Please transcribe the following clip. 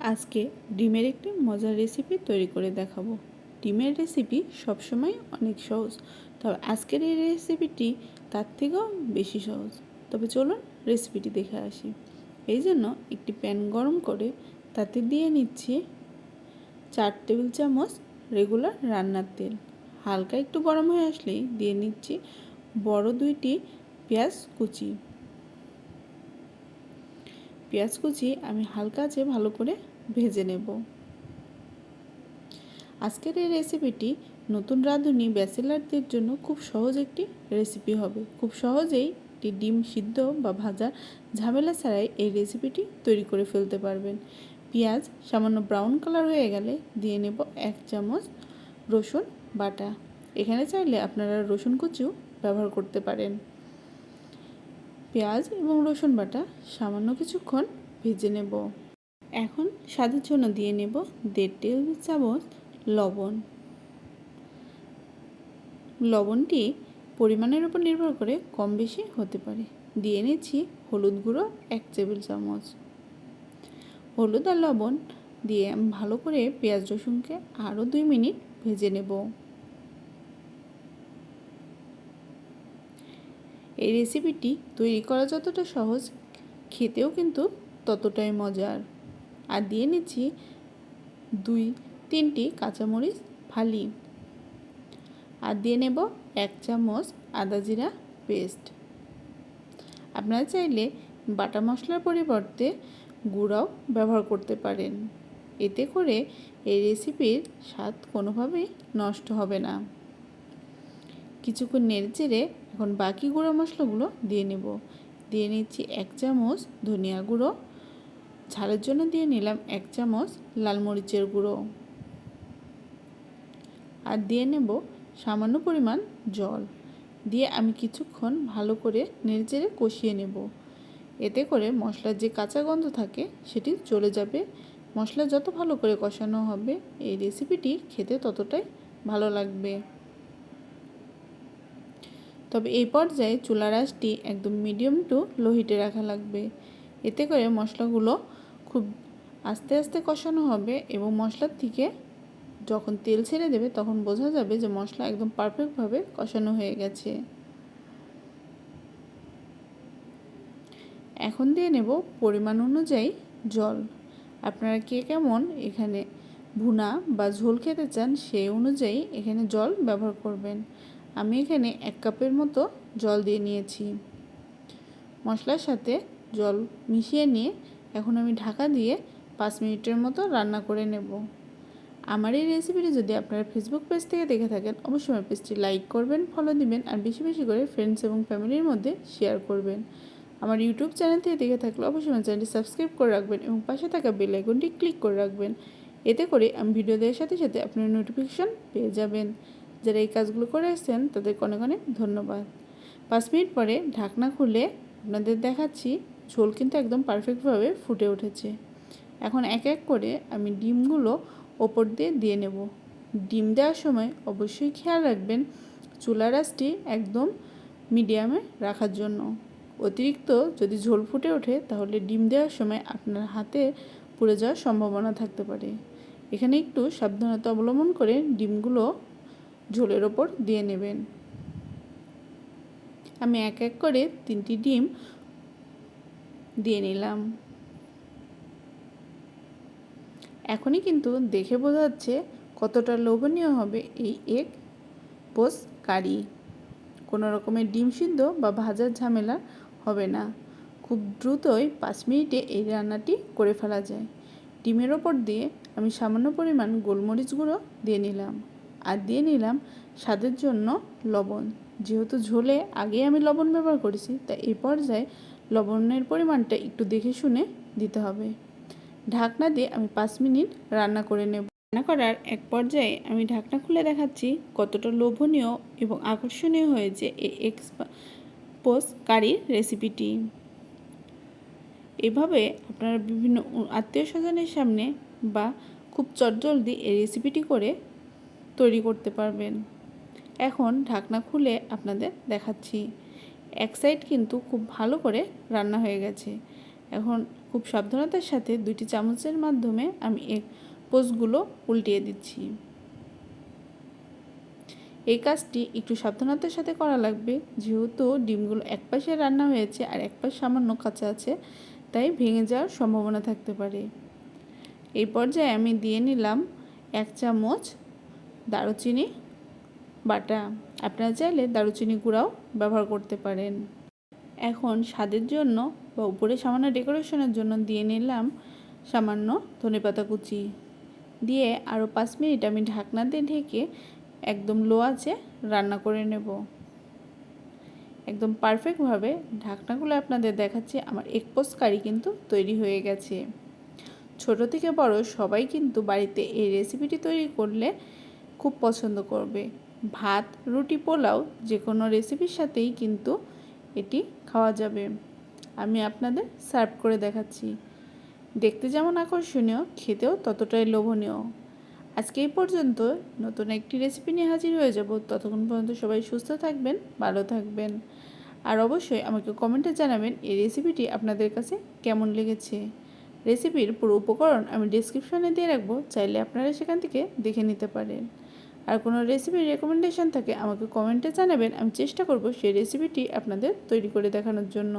আজকে ডিমের একটি মজার রেসিপি তৈরি করে দেখাবো। ডিমের রেসিপি সবসময় অনেক সহজ, তবে আজকের এই রেসিপিটি তার থেকেও বেশি সহজ। তবে চলুন রেসিপিটি দেখে আসি। এই জন্য একটি প্যান গরম করে তাতে দিয়ে নিচ্ছি চার টেবিল চামচ রেগুলার রান্নার তেল। হালকা একটু গরম হয়ে আসলেই দিয়ে নিচ্ছি বড় দুইটি পেঁয়াজ কুচি। পেঁয়াজ কুচি আমি হালকা আছে ভালো করে ভেজে নেব। আজকের এই রেসিপিটি নতুন রাঁধুনি ব্যাচেলারদের জন্য খুব সহজ একটি রেসিপি হবে। খুব সহজেই একটি ডিম সিদ্ধ বা ভাজা ঝামেলা ছাড়াই এই রেসিপিটি তৈরি করে ফেলতে পারবেন। পেঁয়াজ সামান্য ব্রাউন কালার হয়ে গেলে দিয়ে নেব এক চামচ রসুন বাটা। এখানে চাইলে আপনারা রসুন কুচিও ব্যবহার করতে পারেন। পেঁয়াজ এবং রসুন বাটা, সামান্য কিছুক্ষণ ভেজে নেব। এখন স্বাদের জন্য দিয়ে নেব দেড় টেবিল চামচ লবণ। লবণটি পরিমাণের উপর নির্ভর করে কম বেশি হতে পারে। দিয়ে নিচ্ছি হলুদ গুঁড়ো এক টেবিল চামচ। হলুদ আর লবণ দিয়ে ভালো করে পেঁয়াজ রসুনকে আরও দুই মিনিট ভেজে নেব। এই রেসিপিটি তৈরি করা যতটা সহজ, খেতেও কিন্তু ততটাই মজার। আর দিয়ে নিচ্ছি দুই, তিনটি কাঁচামরিচ ফালি। আর দিয়ে নেব এক চামচ আদা জিরা পেস্ট। আপনারা চাইলে বাটা মশলার পরিবর্তে গুঁড়াও ব্যবহার করতে পারেন। এতে করে এই রেসিপির স্বাদ কোনোভাবেই নষ্ট হবে না। কিছুক্ষণ নেড়ে চেড়ে এখন বাকি গুঁড়ো মশলাগুলো দিয়ে নেব। দিয়ে নিচ্ছি এক চামচ ধনিয়া গুঁড়ো। ঝালের জন্য দিয়ে নিলাম এক চামচ লাল মরিচের গুঁড়ো। আর দিয়ে নেব সামান্য পরিমাণ জল। দিয়ে আমি কিছুক্ষণ ভালো করে নেড়েচেড়ে কষিয়ে নেব। এতে করে মশলার যে কাঁচা গন্ধ থাকে সেটি চলে যাবে। মশলা যত ভালো করে কষানো হবে, এই রেসিপিটি খেতে ততটাই ভালো লাগবে। তবে এই পর্যায়ে চুলার আঁচটি একদম মিডিয়াম টু লো হিটে রাখা লাগবে। এতে করে মশলাগুলো খুব আস্তে আস্তে কষানো হবে এবং মশলার থেকে যখন তেল ছেড়ে দেবে তখন বোঝা যাবে যে মশলা একদম পারফেক্টভাবে কষানো হয়ে গেছে। এখন দিয়ে নেব পরিমাণ অনুযায়ী জল। আপনারা কে কেমন এখানে ভুনা বা ঝোল খেতে চান সেই অনুযায়ী এখানে জল ব্যবহার করবেন। আমি এখানে এক কাপের মতো জল দিয়ে নিয়েছি। মশলার সাথে জল মিশিয়ে নিয়ে এখন আমি ঢাকা দিয়ে পাঁচ মিনিটের মতো রান্না করে নেব। আমার এই রেসিপিটি যদি আপনারা ফেসবুক পেজ থেকে দেখে থাকেন, অবশ্যই আমার পেজটি লাইক করবেন ফলো দিবেন আর বেশি বেশি করে ফ্রেন্ডস এবং ফ্যামিলির মধ্যে শেয়ার করবেন। আমার ইউটিউব চ্যানেল থেকে দেখে থাকলে অবশ্যই আমার চ্যানেলটি সাবস্ক্রাইব করে রাখবেন এবং পাশে থাকা বেল আইকনটি ক্লিক করে রাখবেন। এতে করে আমি ভিডিও দেওয়ার সাথে সাথে আপনার নোটিফিকেশান পেয়ে যাবেন। যারা এই কাজগুলো করে এসছেন তাদেরকে অনেক অনেক ধন্যবাদ। পাঁচ মিনিট পরে ঢাকনা খুলে আপনাদের দেখাচ্ছি, ঝোল কিন্তু একদম পারফেক্টভাবে ফুটে উঠেছে। এখন এক এক করে আমি ডিমগুলো ওপর দিয়ে দিয়ে নেব। ডিম দেওয়ার সময় অবশ্যই খেয়াল রাখবেন, চুলার আঁচটি একদম মিডিয়ামে রাখার জন্য। অতিরিক্ত যদি ঝোল ফুটে ওঠে, তাহলে ডিম দেওয়ার সময় আপনার হাতে পুড়ে যাওয়ার সম্ভাবনা থাকতে পারে। এখানে একটু সাবধানতা অবলম্বন করে ডিমগুলো ঝোলের ওপর দিয়ে নেবেন। আমি এক এক করে তিনটি ডিম দিয়ে নিলাম। এখনই কিন্তু দেখে বোঝা যাচ্ছে কতটা লোভনীয় হবে এই এগ পোস কারি। কোনো রকমের ডিম সিদ্ধ বা ভাজার ঝামেলা হবে না। খুব দ্রুতই পাঁচ মিনিটে এই রান্নাটি করে ফেলা যায়। ডিমের ওপর দিয়ে আমি সামান্য পরিমাণ গোলমরিচ গুঁড়ো দিয়ে নিলাম। আর দিয়ে নিলাম স্বাদের জন্য লবণ। যেহেতু ঝোলে আগে আমি লবণ ব্যবহার করেছি তাই এই পর্যায়ে লবণের পরিমাণটা একটু দেখে শুনে দিতে হবে। ঢাকনা দিয়ে আমি পাঁচ মিনিট রান্না করে নেব। রান্না করার এক পর্যায়ে আমি ঢাকনা খুলে দেখাচ্ছি কতটা লোভনীয় এবং আকর্ষণীয় হয়েছে এই এক্সপোজ কারির রেসিপিটি। এভাবে আপনারা বিভিন্ন আত্মীয় স্বজনের সামনে বা খুব চটজলদি এই রেসিপিটি করে তৈরি করতে পারবেন। এখন ঢাকনা খুলে আপনাদের দেখাচ্ছি। এক সাইড কিন্তু খুব ভালো করে রান্না হয়ে গেছে। এখন খুব সাবধানতার সাথে দুইটি চামচের মাধ্যমে আমি এক পোস্টগুলো উল্টিয়ে দিচ্ছি। এই কাজটি একটু সাবধানতার সাথে করা লাগবে। যেহেতু ডিমগুলো এক পাশে রান্না হয়েছে আর এক পাশ সামান্য কাঁচা আছে, তাই ভেঙে যাওয়ার সম্ভাবনা থাকতে পারে। এই পর্যায়ে আমি দিয়ে নিলাম এক চামচ দারুচিনি, বাটা। আপনারা চাইলে দারুচিনি গুঁড়াও ব্যবহার করতে পারেন। এখন স্বাদের জন্য বা উপরে সামান্য ডেকোরেশনের জন্য দিয়ে নিলাম সামান্য ধনেপাতা কুচি। দিয়ে আরও পাঁচ মিনিট আমি ঢাকনা দিয়ে ঢেকে একদম লো আছে রান্না করে নেব। একদম পারফেক্টভাবে ঢাকনাগুলো আপনাদের দেখাচ্ছি, আমার এক পোস্ট কারি কিন্তু তৈরি হয়ে গেছে। ছোট থেকে বড় সবাই কিন্তু বাড়িতে এই রেসিপিটি তৈরি করলে খুব পছন্দ করবে। ভাত, রুটি, পোলাও যে কোনো রেসিপির সাথেই কিন্তু এটি খাওয়া যাবে। আমি আপনাদের সার্ভ করে দেখাচ্ছি। দেখতে যেমন আকর্ষণীয়, খেতেও ততটাই লোভনীয়। আজকে এই পর্যন্ত নতুন একটি রেসিপি নিয়ে হাজির হয়ে যাব। ততক্ষণ পর্যন্ত সবাই সুস্থ থাকবেন, ভালো থাকবেন। আর অবশ্যই আমাকে কমেন্টে জানাবেন এই রেসিপিটি আপনাদের কাছে কেমন লেগেছে। রেসিপির পুরো উপকরণ আমি ডিসক্রিপশনে দিয়ে রাখব, চাইলে আপনারা সেখান থেকে দেখে নিতে পারেন। আর কোনো রেসিপির রেকমেন্ডেশন থাকে, আমাকে কমেন্টে জানাবেন। আমি চেষ্টা করব সেই রেসিপিটি আপনাদের তৈরি করে দেখানোর জন্য।